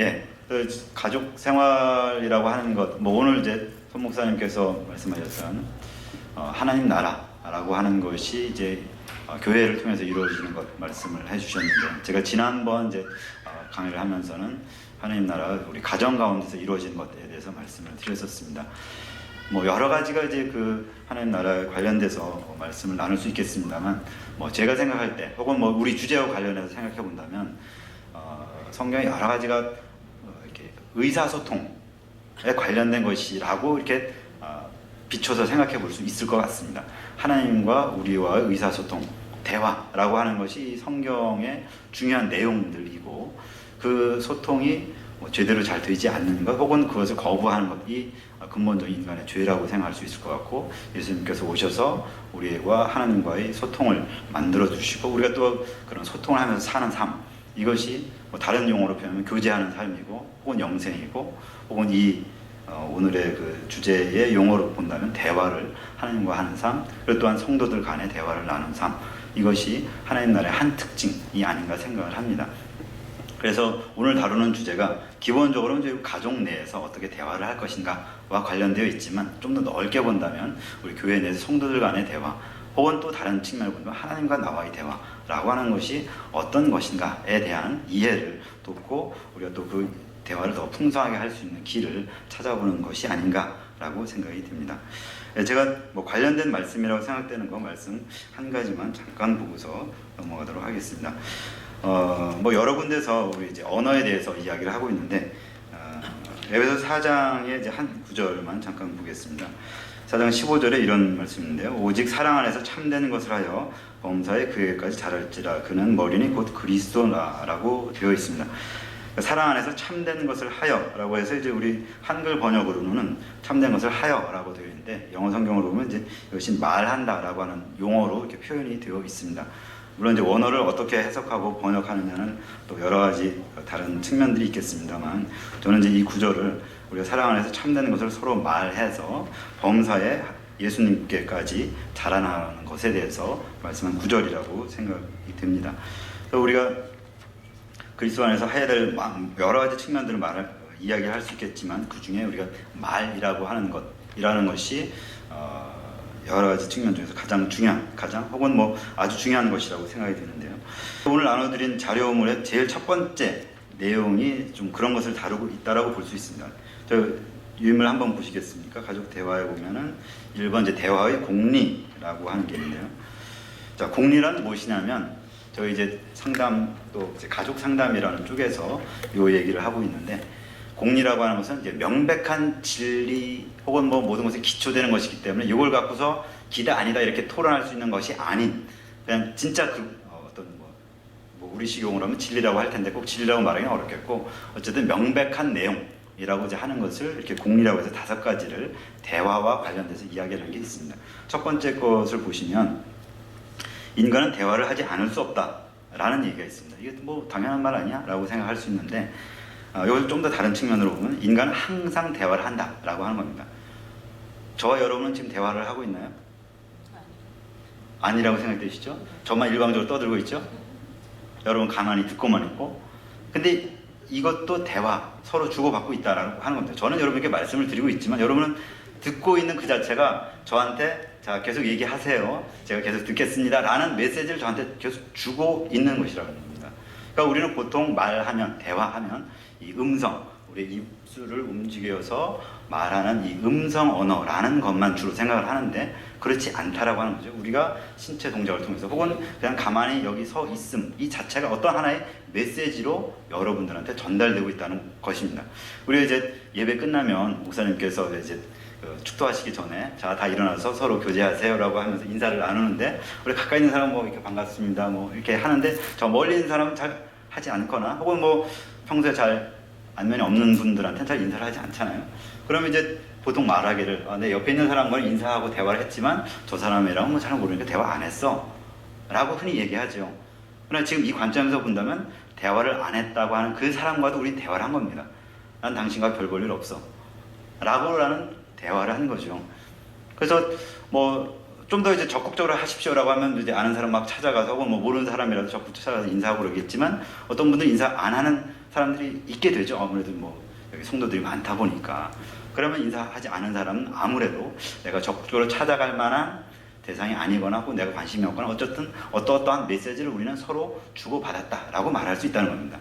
예, 그 가족 생활이라고 하는 것, 뭐 오늘 이제 손 목사님께서 말씀하셨던 어, 하나님 나라라고 하는 것이 이제 어, 교회를 통해서 이루어지는 것 말씀을 해주셨는데 제가 지난번 이제 어, 강의를 하면서는 하나님 나라 우리 가정 가운데서 이루어지는 것에 대해서 말씀을 드렸었습니다. 뭐 여러 가지가 이제 그 하나님 나라에 관련돼서 뭐 말씀을 나눌 수 있겠습니다만 뭐 제가 생각할 때 혹은 뭐 우리 주제와 관련해서 생각해 본다면 어, 성경에 여러 가지가 의사소통에 관련된 것이라고 이렇게 어, 비춰서 생각해 볼 수 있을 것 같습니다. 하나님과 우리와의 의사소통, 대화라고 하는 것이 성경의 중요한 내용들이고 그 소통이 뭐 제대로 잘 되지 않는 것 혹은 그것을 거부하는 것이 근본적인 인간의 죄라고 생각할 수 있을 것 같고 예수님께서 오셔서 우리와 하나님과의 소통을 만들어 주시고 우리가 또 그런 소통을 하면서 사는 삶 이것이 뭐 다른 용어로 표현하면 교제하는 삶이고 혹은 영생이고 혹은 이 어, 오늘의 그 주제의 용어로 본다면 대화를 하나님과 하는 삶 그리고 또한 성도들 간의 대화를 나눈 삶 이것이 하나님 나라의 한 특징이 아닌가 생각을 합니다. 그래서 오늘 다루는 주제가 기본적으로 이제 가족 내에서 어떻게 대화를 할 것인가와 관련되어 있지만 좀 더 넓게 본다면 우리 교회 내에서 성도들 간의 대화 혹은 또 다른 측면을 보면 하나님과 나와의 대화 라고 하는 것이 어떤 것인가에 대한 이해를 돕고 우리가 또 그 대화를 더 풍성하게 할 수 있는 길을 찾아보는 것이 아닌가라고 생각이 듭니다. 예, 제가 뭐 관련된 말씀이라고 생각되는 거 말씀 한 가지만 잠깐 보고서 넘어가도록 하겠습니다. 어, 뭐 여러 군데서 우리 이제 언어에 대해서 이야기를 하고 있는데 어, 에베소 4장의 이제 한 구절만 잠깐 보겠습니다. 4장 15절에 이런 말씀인데요. 오직 사랑 안에서 참되는 것을 하여 범사의 그에까지 자랄지라 그는 머리니 곧 그리스도라라고 되어 있습니다. 그러니까 사랑 안에서 참된 것을 하여라고 해서 이제 우리 한글 번역으로는 참된 것을 하여라고 되어 있는데 영어 성경으로 보면 이제 이것이 말한다라고 하는 용어로 이렇게 표현이 되어 있습니다. 물론 이제 원어를 어떻게 해석하고 번역하느냐는 또 여러 가지 다른 측면들이 있겠습니다만 저는 이제 이 구절을 우리가 사랑 안에서 참되는 것을 서로 말해서 범사에 예수님께까지 자라나는 것에 대해서 말씀한 구절이라고 생각이 듭니다. 그래서 우리가 그리스도 안에서 해야 될 여러 가지 측면들을 말할 이야기할 수 있겠지만 그 중에 우리가 말이라고 하는 것이라는 것이 어, 여러 가지 측면 중에서 가장 중요한, 가장 혹은 뭐 아주 중요한 것이라고 생각이 드는데요. 오늘 나눠드린 자료물의 제일 첫 번째 내용이 좀 그런 것을 다루고 있다라고 볼 수 있습니다. 저 유인물 한번 보시겠습니까? 가족 대화에 보면은 1번 이제 대화의 공리라고 하는 게 있는데요. 자, 공리란 무엇이냐면 저희 이제 상담 또 이제 가족 상담이라는 쪽에서 요 얘기를 하고 있는데 공리라고 하는 것은 이제 명백한 진리 혹은 뭐 모든 것에 기초되는 것이기 때문에 이걸 갖고서 기다 아니다 이렇게 토론할 수 있는 것이 아닌 그냥 진짜 그 어, 어떤 뭐, 뭐 우리식 용어로 하면 진리라고 할 텐데 꼭 진리라고 말하기는 어렵겠고 어쨌든 명백한 내용 이라고 이제 하는 것을 이렇게 공리라고 해서 다섯 가지를 대화와 관련돼서 이야기하는 게 있습니다. 첫 번째 것을 보시면 인간은 대화를 하지 않을 수 없다라는 얘기가 있습니다. 이게 뭐 당연한 말 아니야?라고 생각할 수 있는데 어, 이걸 좀 더 다른 측면으로 보면 인간은 항상 대화를 한다라고 하는 겁니다. 저와 여러분은 지금 대화를 하고 있나요? 아니라고 생각되시죠? 저만 일방적으로 떠들고 있죠? 여러분 가만히 듣고만 있고 근데 이것도 대화 서로 주고받고 있다라고 하는 겁니다. 저는 여러분에게 말씀을 드리고 있지만 여러분은 듣고 있는 그 자체가 저한테 자 계속 얘기하세요. 제가 계속 듣겠습니다라는 메시지를 저한테 계속 주고 있는 것이라고 합니다. 그러니까 우리는 보통 말하면 대화하면 이 음성 우리 입술을 움직여서 말하는 이 음성 언어라는 것만 주로 생각을 하는데 그렇지 않다라고 하는 거죠. 우리가 신체 동작을 통해서 혹은 그냥 가만히 여기 서 있음 이 자체가 어떤 하나의 메시지로 여러분들한테 전달되고 있다는 것입니다. 우리가 이제 예배 끝나면 목사님께서 이제 그 축도하시기 전에 자 다 일어나서 서로 교제하세요라고 하면서 인사를 나누는데 우리 가까이 있는 사람 뭐 이렇게 반갑습니다 뭐 이렇게 하는데 저 멀리 있는 사람은 잘 하지 않거나 혹은 뭐 평소에 잘 안면이 없는 분들한테 잘 인사를 하지 않잖아요. 그러면 이제 보통 말하기를 아, 내 옆에 있는 사람과는 인사하고 대화를 했지만 저 사람이랑은 뭐 잘 모르니까 대화 안 했어 라고 흔히 얘기하죠. 그러나 지금 이 관점에서 본다면 대화를 안 했다고 하는 그 사람과도 우리 대화를 한 겁니다. 난 당신과 별 볼 일 없어 라고 라는 대화를 한 거죠. 그래서 뭐 좀 더 이제 적극적으로 하십시오라고 하면 이제 아는 사람 막 찾아가서 혹은 뭐 모르는 사람이라도 적극 찾아가서 인사하고 그러겠지만 어떤 분들은 인사 안 하는 사람들이 있게 되죠. 아무래도 뭐 여기 성도들이 많다 보니까 그러면 인사하지 않은 사람은 아무래도 내가 적극적으로 찾아갈 만한 대상이 아니거나 혹은 내가 관심이 없거나 어쨌든 어떠어떠한 메시지를 우리는 서로 주고받았다라고 말할 수 있다는 겁니다.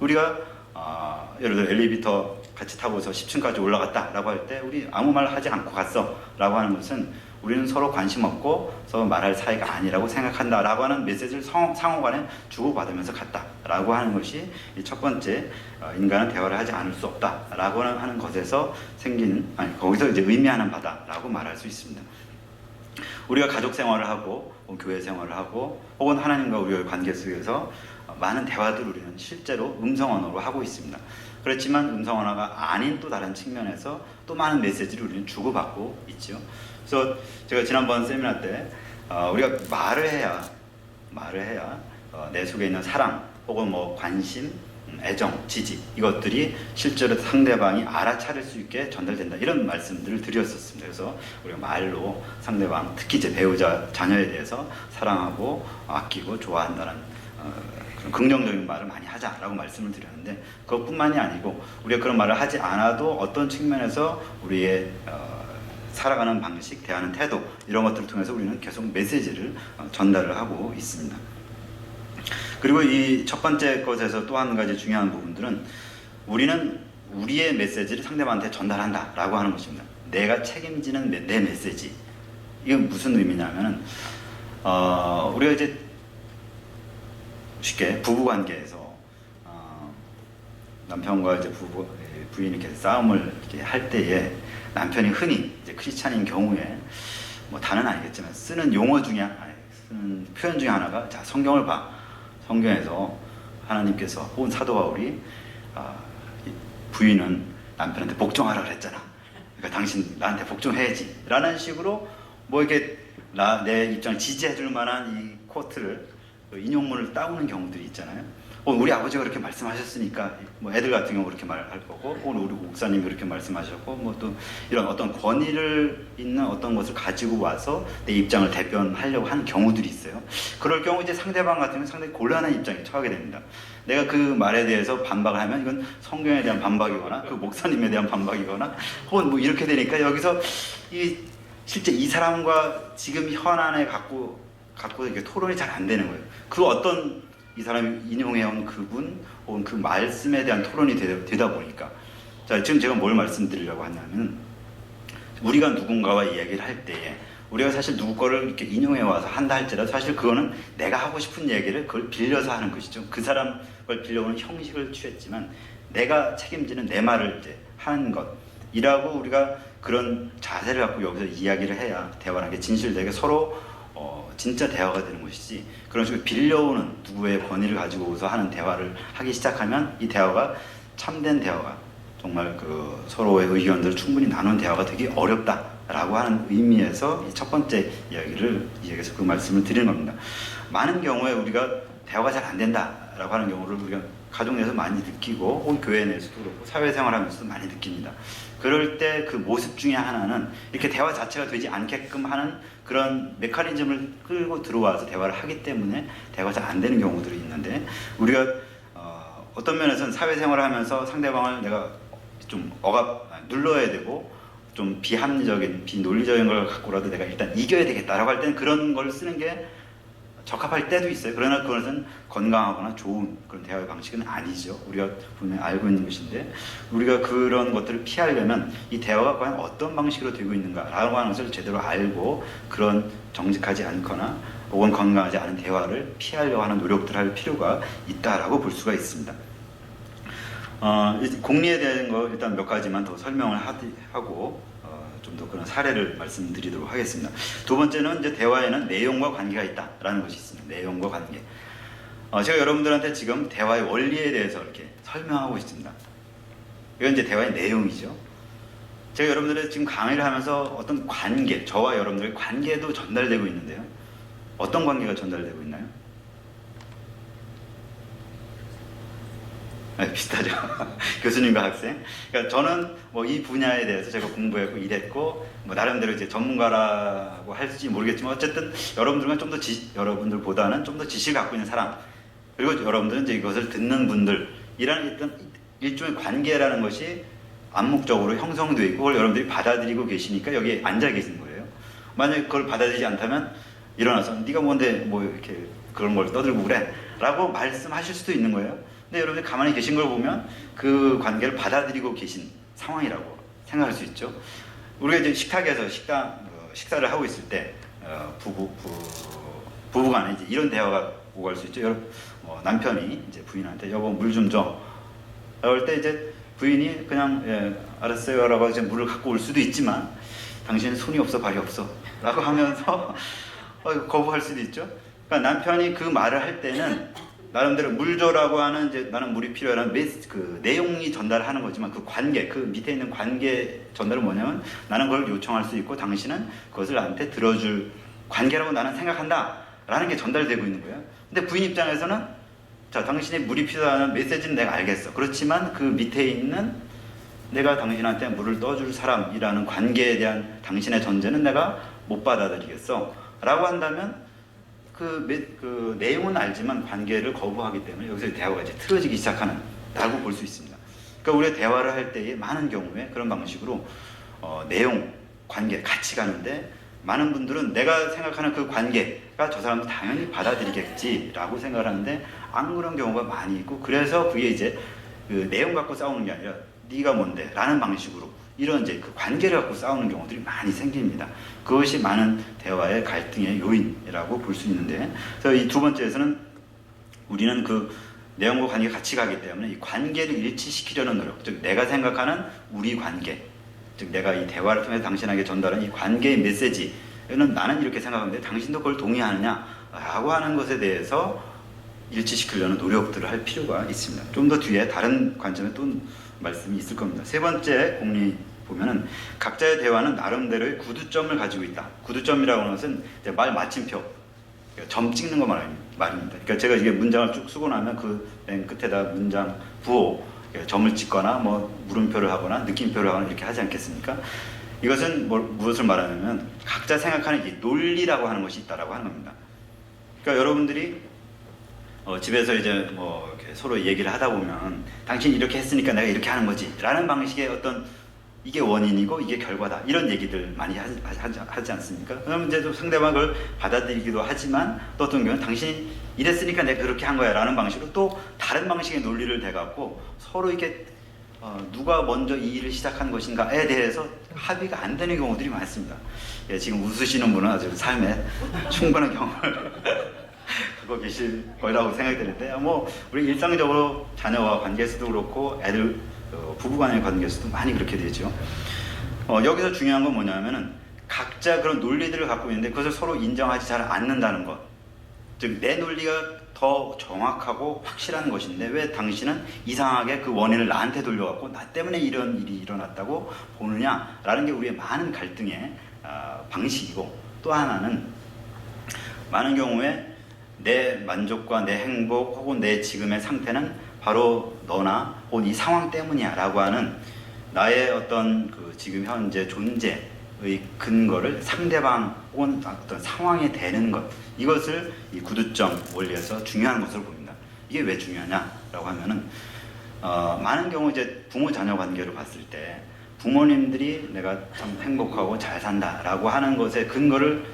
우리가 아, 예를 들어 엘리베이터 같이 타고서 10층까지 올라갔다라고 할 때 우리 아무 말 하지 않고 갔어라고 하는 것은 우리는 서로 관심 없고 서로 말할 사이가 아니라고 생각한다라고 하는 메시지를 성- 상호간에 주고받으면서 갔다라고 하는 것이 이첫 번째 어, 인간은 대화를 하지 않을 수 없다라고 하는 것에서 생기는 아니 거기서 이제 의미하는 바다라고 말할 수 있습니다. 우리가 가족 생활을 하고 교회 생활을 하고 혹은 하나님과 우리의 관계 속에서 많은 대화들을 우리는 실제로 음성 언어로 하고 있습니다. 그렇지만 음성 언어가 아닌 또 다른 측면에서 또 많은 메시지를 우리는 주고받고 있죠. 그래서 제가 지난번 세미나 때 어, 우리가 말을 해야 말을 해야 어, 내 속에 있는 사랑 혹은 뭐 관심, 음, 애정, 지지 이것들이 실제로 상대방이 알아차릴 수 있게 전달된다 이런 말씀들을 드렸었습니다. 그래서 우리가 말로 상대방 특히 이제 배우자 자녀에 대해서 사랑하고 아끼고 좋아한다는 어, 그런 긍정적인 말을 많이 하자라고 말씀을 드렸는데 그것뿐만이 아니고 우리가 그런 말을 하지 않아도 어떤 측면에서 우리의 어, 살아가는 방식, 대하는 태도 이런 것들을 통해서 우리는 계속 메시지를 어, 전달을 하고 있습니다. 그리고 이 첫 번째 것에서 또 한 가지 중요한 부분들은 우리는 우리의 메시지를 상대방한테 전달한다라고 하는 것입니다. 내가 책임지는 메- 내 메시지. 이건 무슨 의미냐면은 어, 우리가 이제 쉽게 부부 관계에서 어, 남편과 이제 부부 예, 부인이 이렇게 싸움을 이렇게 할 때에 남편이 흔히 이제 크리스찬인 경우에 뭐 다는 아니겠지만 쓰는 용어 중에 아니, 쓰는 표현 중에 하나가 자 성경을 봐 성경에서 하나님께서 혹은 사도 바울이 아, 이 부인은 남편한테 복종하라 그랬잖아. 그러니까 당신 나한테 복종해야지 라는 식으로 뭐 이렇게 나, 내 입장을 지지해줄 만한 이 코트를 그 인용문을 따오는 경우들이 있잖아요. 어, 우리 아버지가 그렇게 말씀하셨으니까 뭐 애들 같은 경우 그렇게 말할 거고 오늘 우리 목사님이 그렇게 말씀하셨고 뭐 또 이런 어떤 권위를 있는 어떤 것을 가지고 와서 내 입장을 대변하려고 하는 경우들이 있어요. 그럴 경우 이제 상대방 경우 상당히 곤란한 입장에 처하게 됩니다. 내가 그 말에 대해서 반박을 하면 이건 성경에 대한 반박이거나 그 목사님에 대한 반박이거나 혹은 뭐 이렇게 되니까 여기서 이 실제 이 사람과 지금 현안에 갖고 갖고 이렇게 토론이 잘 안 되는 거예요. 그 어떤 이 사람이 인용해온 그분 혹은 그 말씀에 대한 토론이 되다, 보니까 자 지금 제가 뭘 말씀드리려고 하냐면 우리가 누군가와 이야기를 할 때에 우리가 사실 누구 거를 이렇게 인용해 와서 한다 할지라도 사실 그거는 내가 하고 싶은 얘기를 그걸 빌려서 하는 것이죠. 그 사람 걸 빌려오는 형식을 취했지만 내가 책임지는 내 말을 이제 하는 것이라고 우리가 그런 자세를 갖고 여기서 이야기를 해야 대화라는 게 진실되게 서로 어, 진짜 대화가 되는 것이지 그런 식으로 빌려오는 누구의 권위를 가지고 오서 하는 대화를 하기 시작하면 이 대화가 참된 대화가 정말 그 서로의 의견들을 충분히 나눈 대화가 되기 어렵다라고 하는 의미에서 이 첫 번째 이야기를 이야기해서 그 말씀을 드리는 겁니다. 많은 경우에 우리가 대화가 잘 안 된다라고 하는 경우를 우리가 가족 내에서 많이 느끼고 혹은 교회 내에서도 그렇고 사회생활하면서도 많이 느낍니다. 그럴 때 그 모습 중에 하나는 이렇게 대화 자체가 되지 않게끔 하는 그런 메커니즘을 끌고 들어와서 대화를 하기 때문에 대화가 잘 안 되는 경우들이 있는데 우리가 어, 어떤 면에서는 사회생활을 하면서 상대방을 내가 좀 억압 아, 눌러야 되고 좀 비합리적인 비논리적인 걸 갖고라도 내가 일단 이겨야 되겠다라고 할 때는 그런 걸 쓰는 게 적합할 때도 있어요. 그러나 그것은 건강하거나 좋은 그런 대화의 방식은 아니죠. 우리가 분명히 알고 있는 것인데 우리가 그런 것들을 피하려면 이 대화가 과연 어떤 방식으로 되고 있는가라고 하는 것을 제대로 알고 그런 정직하지 않거나 혹은 건강하지 않은 대화를 피하려고 하는 노력들을 할 필요가 있다라고 볼 수가 있습니다. 어, 이 공리에 대한 거 일단 몇 가지만 더 설명을 하고 어, 좀 더 그런 사례를 말씀드리도록 하겠습니다. 두 번째는 이제 대화에는 내용과 관계가 있다라는 것이 있습니다. 내용과 관계. 어, 제가 여러분들한테 지금 대화의 원리에 대해서 이렇게 설명하고 있습니다. 이건 이제 대화의 내용이죠. 제가 여러분들의 지금 강의를 하면서 어떤 관계, 저와 여러분들의 관계도 전달되고 있는데요. 어떤 관계가 전달되고 있나요? 비슷하죠. 교수님과 학생. 그러니까 저는 뭐 이 분야에 대해서 제가 공부했고 일했고 뭐 나름대로 이제 전문가라고 할지 모르겠지만 어쨌든 여러분들과 좀더 지, 여러분들보다는 좀 더 지식을 갖고 있는 사람 그리고 여러분들은 이제 이것을 듣는 분들 이런 일단 일종의 관계라는 것이 암묵적으로 형성되어 있고 그걸 여러분들이 받아들이고 계시니까 여기에 앉아 계신 거예요. 만약에 그걸 받아들이지 않다면 일어나서 네가 뭔데 뭐 이렇게 그런 걸 떠들고 그래 라고 말씀하실 수도 있는 거예요. 근데 여러분들 가만히 계신 걸 보면 그 관계를 받아들이고 계신 상황이라고 생각할 수 있죠. 우리가 이제 식탁에서 식당 어, 식사를 하고 있을 때 어, 부부 부, 부 부간에 이제 이런 대화가 오갈 수 있죠. 여러분 어, 남편이 이제 부인한테 여보 물 좀 줘. 그럴 때 이제 부인이 그냥 예, 알았어요라고 이제 물을 갖고 올 수도 있지만 당신은 손이 없어 발이 없어라고 하면서 어, 거부할 수도 있죠. 그러니까 남편이 그 말을 할 때는 나름대로 물 줘라고 하는 이제 나는 물이 필요하는 메시, 그 내용이 전달하는 거지만 그 관계 그 밑에 있는 관계 전달은 뭐냐면 나는 그걸 요청할 수 있고 당신은 그것을 나한테 들어줄 관계라고 나는 생각한다라는 게 전달되고 있는 거예요. 근데 부인 입장에서는 자 당신이 물이 필요하는 메시지는 내가 알겠어. 그렇지만 그 밑에 있는 내가 당신한테 물을 떠줄 사람이라는 관계에 대한 당신의 전제는 내가 못 받아들이겠어. 라고 한다면 그, 매- 그 내용은 알지만 관계를 거부하기 때문에 여기서 대화가 이제 틀어지기 시작하는 라고 볼 수 있습니다. 그러니까 우리가 대화를 할 때에 많은 경우에 그런 방식으로 어, 내용, 관계 같이 가는데 많은 분들은 내가 생각하는 그 관계가 저 사람도 당연히 받아들이겠지라고 생각을 하는데 안 그런 경우가 많이 있고 그래서 그게 이제 그 내용 갖고 싸우는 게 아니라 네가 뭔데? 라는 방식으로 이런 이제 그 관계를 갖고 싸우는 경우들이 많이 생깁니다. 그것이 많은 대화의 갈등의 요인이라고 볼 수 있는데, 그래서 이 두 번째에서는 우리는 그 내용과 관계가 같이 가기 때문에 이 관계를 일치시키려는 노력, 즉 내가 생각하는 우리 관계, 즉 내가 이 대화를 통해서 당신에게 전달한 이 관계의 메시지는 나는 이렇게 생각하는데 당신도 그걸 동의하느냐라고 하는 것에 대해서 일치시키려는 노력들을 할 필요가 있습니다. 좀 더 뒤에 다른 관점에 또 말씀이 있을 겁니다. 세 번째 공리 보면은 각자의 대화는 나름대로의 구두점을 가지고 있다. 구두점이라고 하는 것은 말 마침표, 그러니까 점 찍는 거 말입니다. 그러니까 제가 이게 문장을 쭉 쓰고 나면 그 맨 끝에다 문장 부호, 그러니까 점을 찍거나 뭐 물음표를 하거나 느낌표를 하거나 이렇게 하지 않겠습니까? 이것은 뭘, 무엇을 말하냐면 각자 생각하는 이 논리라고 하는 것이 있다라고 하는 겁니다. 그러니까 여러분들이 어, 집에서 이제 뭐 서로 얘기를 하다 보면 당신이 이렇게 했으니까 내가 이렇게 하는 거지 라는 방식의 어떤 이게 원인이고 이게 결과다 이런 얘기들 많이 하지, 하지, 하지 않습니까? 그러면 이제 또 상대방을 받아들이기도 하지만 또 어떤 경우는 당신이 이랬으니까 내가 그렇게 한 거야 라는 방식으로 또 다른 방식의 논리를 대갖고 서로 이렇게 어, 누가 먼저 이 일을 시작한 것인가에 대해서 합의가 안 되는 경우들이 많습니다. 예, 지금 웃으시는 분은 아주 삶에 충분한 경험을 갖고 계실 거라고 생각이 되는데 뭐 우리 일상적으로 자녀와 관계에서도 그렇고 애들 어, 부부간의 관계에서도 많이 그렇게 되죠. 어, 여기서 중요한 건 뭐냐면은 각자 그런 논리들을 갖고 있는데 그것을 서로 인정하지 잘 않는다는 것. 즉 내 논리가 더 정확하고 확실한 것인데 왜 당신은 이상하게 그 원인을 나한테 돌려갖고 나 때문에 이런 일이 일어났다고 보느냐라는 게 우리의 많은 갈등의 아, 방식이고 또 하나는 많은 경우에 내 만족과 내 행복 혹은 내 지금의 상태는 바로 너나 혹은 이 상황 때문이야 라고 하는 나의 어떤 그 지금 현재 존재의 근거를 상대방 혹은 어떤 상황에 대는 것 이것을 이 구두점 원리에서 중요한 것으로 봅니다. 이게 왜 중요하냐라고 하면은 어, 많은 경우 이제 부모 자녀 관계를 봤을 때 부모님들이 내가 참 행복하고 잘 산다라고 하는 것의 근거를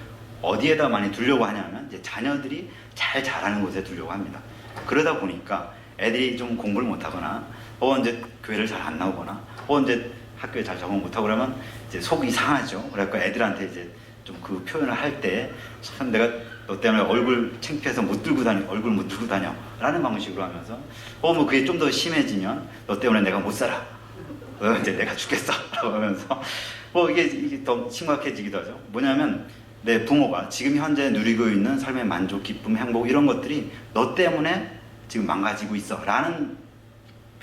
어디에다 많이 두려고 하냐면 이제 자녀들이 잘 자라는 곳에 두려고 합니다. 그러다 보니까 애들이 좀 공부를 못하거나 혹은 이제 교회를 잘 안 나오거나 혹은 이제 학교에 잘 적응 못하고 그러면 이제 속이 상하죠. 그래갖고 애들한테 이제 좀 그 표현을 할 때 참 내가 너 때문에 얼굴 창피해서 못 들고 다녀 얼굴 못 들고 다녀. 라는 방식으로 하면서 혹은 뭐 그게 좀 더 심해지면 너 때문에 내가 못 살아. 어, 이제 내가 죽겠어. 라고 하면서. 뭐 이게, 이게 더 심각해지기도 하죠. 뭐냐면 내 부모가 지금 현재 누리고 있는 삶의 만족, 기쁨, 행복 이런 것들이 너 때문에 지금 망가지고 있어 라는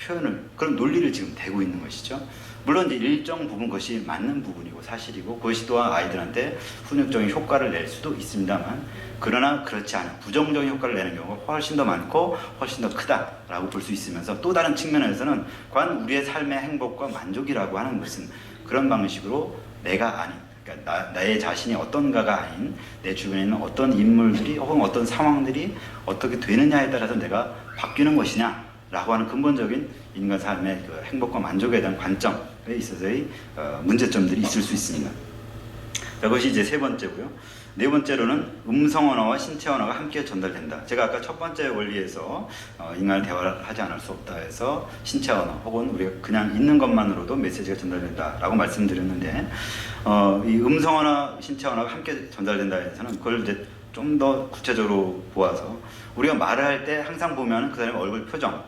표현을 그런 논리를 지금 대고 있는 것이죠. 물론 이제 일정 부분 것이 맞는 부분이고 사실이고 그것이 또한 아이들한테 훈육적인 효과를 낼 수도 있습니다만 그러나 그렇지 않은 부정적인 효과를 내는 경우가 훨씬 더 많고 훨씬 더 크다라고 볼 수 있으면서 또 다른 측면에서는 과연 우리의 삶의 행복과 만족이라고 하는 것은 그런 방식으로 내가 아닌 그러니까 나, 나의 자신이 어떤가가 아닌 내 주변에 있는 어떤 인물들이 혹은 어떤 상황들이 어떻게 되느냐에 따라서 내가 바뀌는 것이냐라고 하는 근본적인 인간 삶의 그 행복과 만족에 대한 관점에 있어서의 어, 문제점들이 있을 수 있습니다. 자, 그것이 이제 세 번째고요. 네 번째로는 음성 언어와 신체 언어가 함께 전달된다. 제가 아까 첫 번째 원리에서 어, 인간을 대화를 하지 않을 수 없다 해서 신체 언어 혹은 우리가 그냥 있는 것만으로도 메시지가 전달된다라고 말씀드렸는데 어, 이 음성 언어, 신체 언어가 함께 전달된다 해서는 그걸 이제 좀 더 구체적으로 보아서 우리가 말을 할 때 항상 보면 그 사람의 얼굴 표정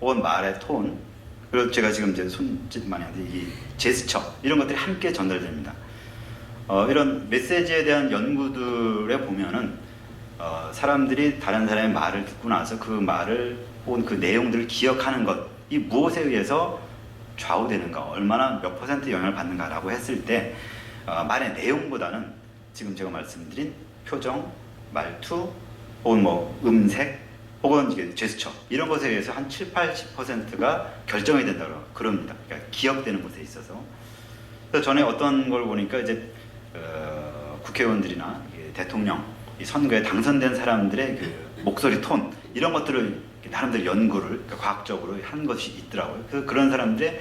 혹은 말의 톤 그리고 제가 지금 이제 손짓 많이 하는데 이 제스처 이런 것들이 함께 전달됩니다. 어, 이런 메시지에 대한 연구들에 보면은 어, 사람들이 다른 사람의 말을 듣고 나서 그 말을 혹은 그 내용들을 기억하는 것, 이 무엇에 의해서 좌우되는가, 얼마나 몇 퍼센트 영향을 받는가라고 했을 때 어, 말의 내용보다는 지금 제가 말씀드린 표정, 말투, 혹은 뭐 음색, 혹은 이게 제스처 이런 것에 의해서 한 7, 80%가 결정이 된다고 그럽니다. 그러니까 기억되는 것에 있어서. 그래서 전에 어떤 걸 보니까 이제 어, 국회의원들이나 대통령 이 선거에 당선된 사람들의 그 목소리 톤 이런 것들을 나름대로 연구를 그러니까 과학적으로 한 것이 있더라고요. 그래서 그런 사람들의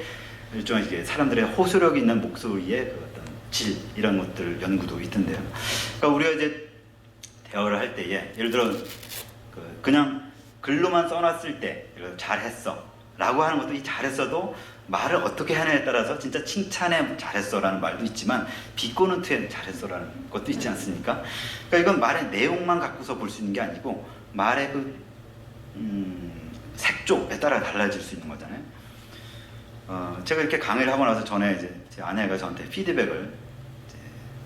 일종의 이게 사람들의 호소력 있는 목소리의 그 어떤 질 이런 것들 연구도 있던데요. 그러니까 우리가 이제 대화를 할 때에 예를 들어 그 그냥 글로만 써놨을 때 잘했어라고 하는 것도 이 잘했어도 말을 어떻게 하느냐에 따라서 진짜 칭찬에 잘했어라는 말도 있지만 비꼬는 투에 잘했어라는 것도 있지 않습니까? 그러니까 이건 말의 내용만 갖고서 볼 수 있는 게 아니고 말의 그 음, 색조에 따라 달라질 수 있는 거잖아요. 어, 제가 이렇게 강의를 하고 나서 전에 이제 제 아내가 저한테 피드백을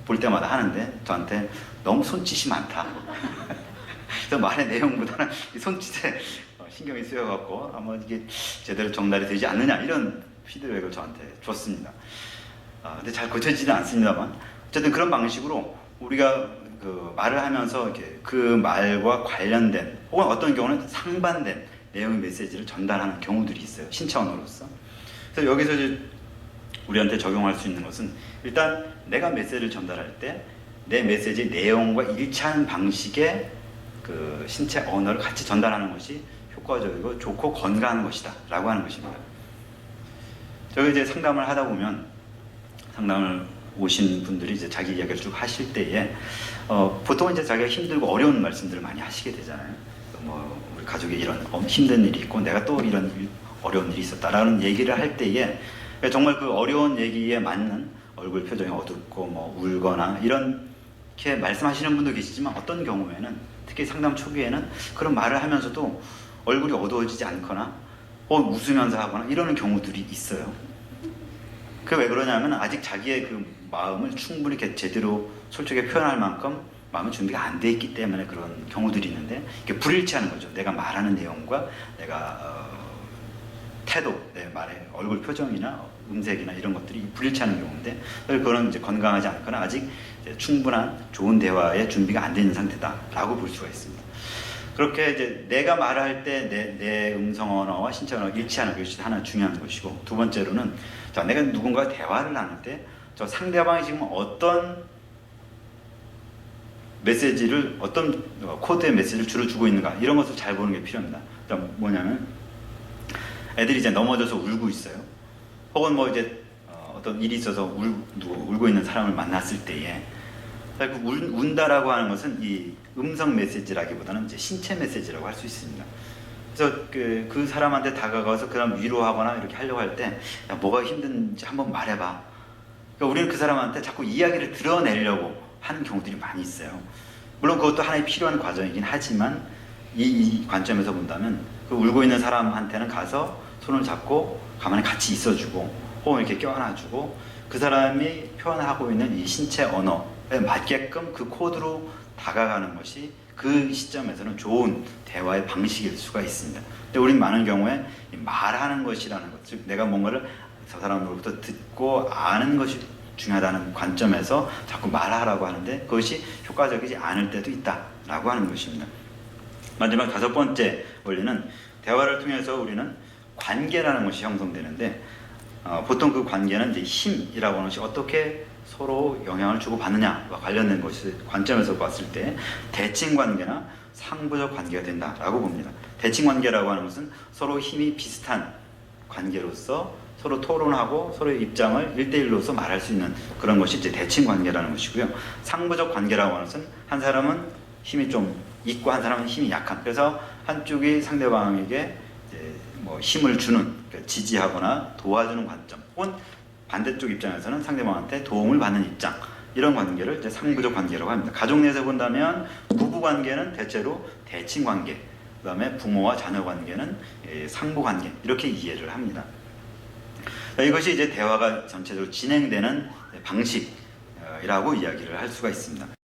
볼 때마다 하는데 저한테 너무 손짓이 많다. 그래서 말의 내용보다는 이 손짓에 어, 신경이 쓰여갖고 아마 이게 제대로 전달이 되지 않느냐 이런 피드백을 저한테 줬습니다. 아, 근데 잘 고쳐지지는 않습니다만 어쨌든 그런 방식으로 우리가 그 말을 하면서 이렇게 그 말과 관련된 혹은 어떤 경우는 상반된 내용의 메시지를 전달하는 경우들이 있어요 신체 언어로서. 그래서 여기서 이제 우리한테 적용할 수 있는 것은 일단 내가 메시지를 전달할 때 내 메시지 내용과 일치하는 방식의 그 신체 언어를 같이 전달하는 것이 효과적이고 좋고 건강한 것이다 라고 하는 것입니다. 저희 이제 상담을 하다 보면 상담을 오신 분들이 이제 자기 이야기를 쭉 하실 때에 어, 보통 이제 자기가 힘들고 어려운 말씀들을 많이 하시게 되잖아요. 뭐 우리 가족에 이런 어, 힘든 일이 있고 내가 또 이런 일, 어려운 일이 있었다라는 얘기를 할 때에 정말 그 어려운 얘기에 맞는 얼굴 표정이 어둡고 뭐 울거나 이렇게 말씀하시는 분도 계시지만 어떤 경우에는 특히 상담 초기에는 그런 말을 하면서도 얼굴이 어두워지지 않거나 어, 웃으면서 하거나 이러는 경우들이 있어요. 그왜 그러냐면 아직 자기의 그 마음을 충분히 제대로 솔직하게 표현할 만큼 마음의 준비가 안 돼 있기 때문에 그런 경우들이 있는데 이게 불일치하는 거죠. 내가 말하는 내용과 내가 어, 태도, 내 말의 얼굴 표정이나 음색이나 이런 것들이 불일치하는 경우인데 그거는 이제 건강하지 않거나 아직 충분한 좋은 대화의 준비가 안 되는 상태다라고 볼 수가 있습니다. 그렇게 이제 내가 말할 때 내 내 음성 언어와 신체 언어가 일치하는 것이 하나 중요한 것이고 두 번째로는 자 내가 누군가 대화를 나눌 때저 상대방이 지금 어떤 메시지를 어떤 어, 코드의 메시지를 주로 주고 있는가 이런 것을 잘 보는 게 필요합니다. 그러니까 뭐냐면 애들이 이제 넘어져서 울고 있어요. 혹은 뭐 이제 어, 어떤 일이 있어서 울, 누구, 울고 있는 사람을 만났을 때에 그 울, 운다라고 하는 것은 이 음성 메시지라기보다는 이제 신체 메시지라고 할 수 있습니다. 그래서 그, 그 사람한테 다가가서 그 사람 위로하거나 이렇게 하려고 할때 야, 뭐가 힘든지 한번 말해봐. 그러니까 우리는 그 사람한테 자꾸 이야기를 드러내려고 하는 경우들이 많이 있어요. 물론 그것도 하나의 필요한 과정이긴 하지만 이, 이 관점에서 본다면 그 울고 있는 사람한테는 가서 손을 잡고 가만히 같이 있어주고 혹은 이렇게 껴안아주고 그 사람이 표현하고 있는 이 신체 언어에 맞게끔 그 코드로 다가가는 것이 그 시점에서는 좋은 대화의 방식일 수가 있습니다. 근데 우리는 많은 경우에 이 말하는 것이라는 것, 즉 내가 뭔가를 저 사람으로부터 듣고 아는 것이 중요하다는 관점에서 자꾸 말하라고 하는데 그것이 효과적이지 않을 때도 있다라고 하는 것입니다. 마지막 다섯 번째 원리는 대화를 통해서 우리는 관계라는 것이 형성되는데 어, 보통 그 관계는 이제 힘이라고 하는 것이 어떻게 서로 영향을 주고 받느냐와 관련된 것이 관점에서 봤을 때 대칭 관계나 상부적 관계가 된다라고 봅니다. 대칭 관계라고 하는 것은 서로 힘이 비슷한 관계로서 서로 토론하고 서로의 입장을 일대일로서 말할 수 있는 그런 것이 이제 대칭 관계라는 것이고요. 상부적 관계라고 하는 것은 한 사람은 힘이 좀 있고 한 사람은 힘이 약한. 그래서 한쪽이 상대방에게 뭐 힘을 주는 그러니까 지지하거나 도와주는 관점. 혹은 반대쪽 입장에서는 상대방한테 도움을 받는 입장. 이런 관계를 이제 상부적 관계라고 합니다. 가족 내에서 본다면 부부 관계는 대체로 대칭 관계, 그다음에 부모와 자녀 관계는 예, 상부 관계 이렇게 이해를 합니다. 자, 이것이 이제 대화가 전체적으로 진행되는 방식이라고 이야기를 할 수가 있습니다.